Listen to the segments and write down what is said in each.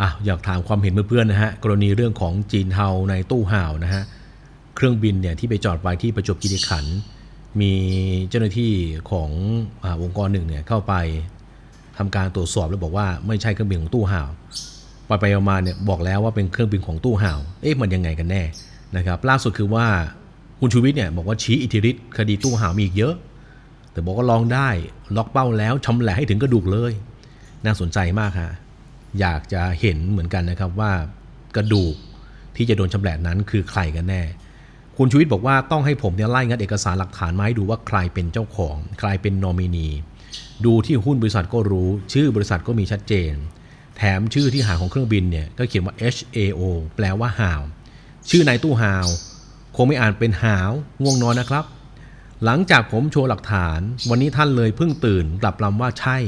อะอยากถามความเห็นเพื่อนๆนะฮะกรณีเรื่องของจีนเทาในตู้ห่าวนะฮะเครื่องบินเนี่ยที่ไปจอดไว้ที่ประจวบคีรีขันธ์มีเจ้าหน้าที่ของอองค์กรหนึ่งเนี่ยเข้าไปทำการตรวจสอบแล้วบอกว่าไม่ใช่เครื่องบินของตู้ห่าวไปไปมาเนี่ยบอกแล้วว่าเป็นเครื่องบินของตู้ห่าวเอ๊ะมันยังไงกันแน่นะครับล่าสุดคือว่าคุณชูวิทย์เนี่ยบอกว่าชี้อิทธิฤทธิ์คดีตู้ห่าวมีอีกเยอะ แต่บอกว่าลองได้ล็อกเป้าแล้วชำแหละให้ถึงกระดูกเลย น่าสนใจมากฮะ อยากจะเห็นเหมือนกันนะครับว่ากระดูกที่จะโดนชำแหละนั้นคือใครกันแน่ คุณชูวิทย์บอกว่าต้องให้ผมเนี่ยไล่งัดเอกสารหลักฐานมาให้ดูว่าใครเป็นเจ้าของ ใครเป็นนอมินี ดูที่หุ้นบริษัทก็รู้ ชื่อบริษัทก็มีชัดเจน แถมชื่อที่หางของเครื่องบินเนี่ยก็เขียนว่า HAO แปลว่าหาว ชื่อนายตู้หาว คงไม่อ่านเป็นหาวง่วงนอนนะครับ หลังจากผมโชว์หลักฐาน วันนี้ท่านเลยเพิ่งตื่นกลับลำว่าใช่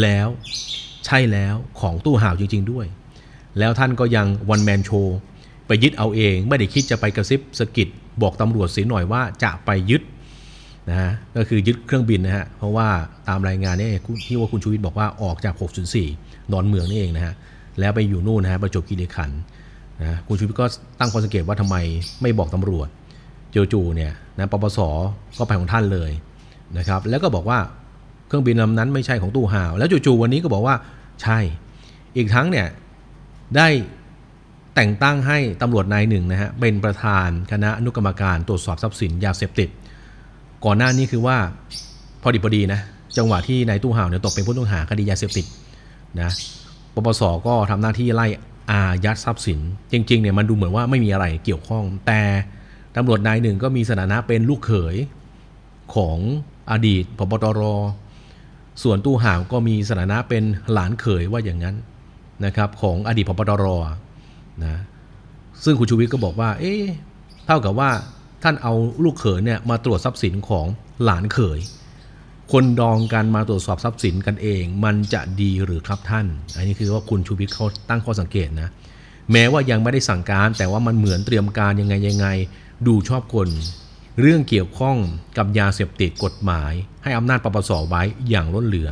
แล้ว ใช่แล้วของตู้ห่าวจริง ๆ ด้วย แล้วท่านก็ยังวันแมนโชว์ไปยึดเอาเอง ไม่ได้คิดจะไปกระซิบสะกิดบอกตำรวจสีหน่อยว่าจะไปยึดนะฮะก็คือยึดเครื่องบินนะฮะเพราะว่าตามรายงานเนี่ยที่ว่าคุณชูวิทย์บอกว่าออกจาก 604ดอนเมืองนี่เองนะฮะแล้วไปอยู่นู่นนะฮะประจวบคีรีขันธ์นะคุณชูวิทย์ก็ตั้งข้อสังเกตว่าทำไมไม่บอกตำรวจจู่ๆเนี่ยนะปปสก็ไปของท่านเลยนะครับแล้วก็บอกว่าเครื่องบินลำนั้นไม่ใช่ของตู้ห่าว แล้วจู่ๆวันนี้ก็บอกว่า ใช่ อีกทั้งเนี่ยได้แต่งตั้งให้ตำรวจนายหนึ่งนะฮะเป็นประธานคณะอนุกรรมการตรวจสอบทรัพย์สินยาเสพติด ก่อนหน้านี้คือว่าพอดีพอดีนะจังหวะที่นายตู้ห่าวเนี่ยตกเป็นผู้ต้องหาคดียาเสพติดนะปปสก็ทำหน้าที่ไล่อายัดทรัพย์สิน จริงๆเนี่ยมันดูเหมือนว่าไม่มีอะไรเกี่ยวข้อง แต่ตำรวจนายหนึ่งก็มีสถานะเป็นลูกเขยของอดีตพบตร ส่วนตู้ห่าวก็มีสถานะเป็นหลานเขยว่าอย่างนั้นนะครับของอดีตพบตรนะซึ่งคุณชูวิทย์ก็บอกว่า เอ๊ะเท่ากับว่าท่านเอาลูกเขยเนี่ยมาตรวจทรัพย์สินของหลานเขย คนดองกันมาตรวจสอบทรัพย์สินกันเอง มันจะดีหรือครับท่าน อันนี้คือว่าคุณชูวิทย์เขาตั้งข้อสังเกตนะแม้ว่ายังไม่ได้สั่งการแต่ว่ามันเหมือนเตรียมการยังไงยังไง ดูชอบคน เรื่องเกี่ยวข้องกับยาเสพติดกฎหมาย ให้อำนาจปปสไว้อย่างล้นเหลือ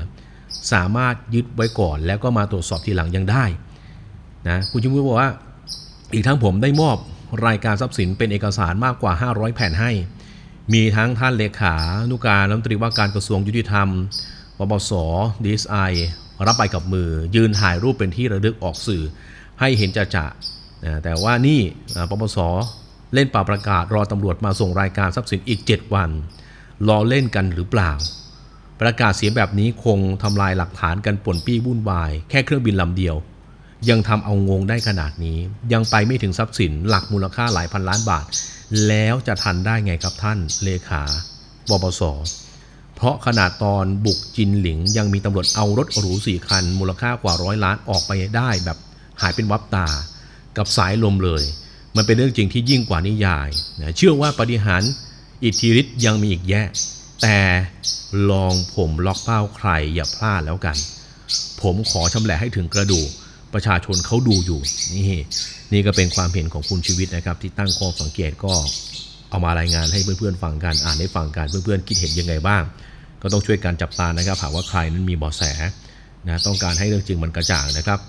สามารถยึดไว้ก่อนแล้วก็มาตรวจสอบทีหลังยังได้นะคุณชูวิทย์บอกว่า อีกทั้งผมได้มอบรายการทรัพย์สินเป็นเอกสารมากกว่า 500 แผ่นให้ มีทั้งท่านเลขานุการรัฐมนตรีว่าการกระทรวงยุติธรรมปปสดีสไอรับไปกับมือ ยืนถ่ายรูปเป็นที่ระลึกออกสื่อให้เห็นจะจะแต่ว่านี่ปปส เล่นป่าประกาศรอตำรวจมาส่งรายการทรัพย์สินอีก 7 วันรอเล่นกันหรือเปล่า ประกาศเสียแบบนี้คงทำลายหลักฐานกันป่นปี้วุ่นวาย แค่เครื่องบินลำเดียว ยังทำเอางงได้ขนาดนี้ ยังไปไม่ถึงทรัพย์สินหลักมูลค่าหลายพันล้านบาท แล้วจะทันได้ไงครับท่านเลขาปปสเพราะขนาดตอนบุกจินหลิง ยังมีตำรวจเอารถหรูสี่คัน มูลค่ากว่าร้อยล้านออกไปได้แบบหายเป็นวับตา กับสายลมเลย มันเป็นเรื่องจริงที่ยิ่งกว่านิยายนะเชื่อว่าปฏิหารอิทธิฤทธิ์ยังมีอีกแยะ แต่ลองผมล็อกเป้าใครอย่าพลาดแล้วกัน ผมขอชำแหละให้ถึงกระดูกประชาชนเขาดูอยู่นี่นี่ก็เป็นความเห็นของคุณชีวิตนะครับ ที่ตั้งข้อสังเกตก็เอามารายงานให้เพื่อนๆฟังกันอ่านให้ฟังกันเพื่อนๆคิดเห็นยังไงบ้าง ก็ต้องช่วยกันจับตานะครับหากว่าใครนั้นมีเบาะแสนะต้องการให้เรื่องจริงมันกระจ่างนะครับ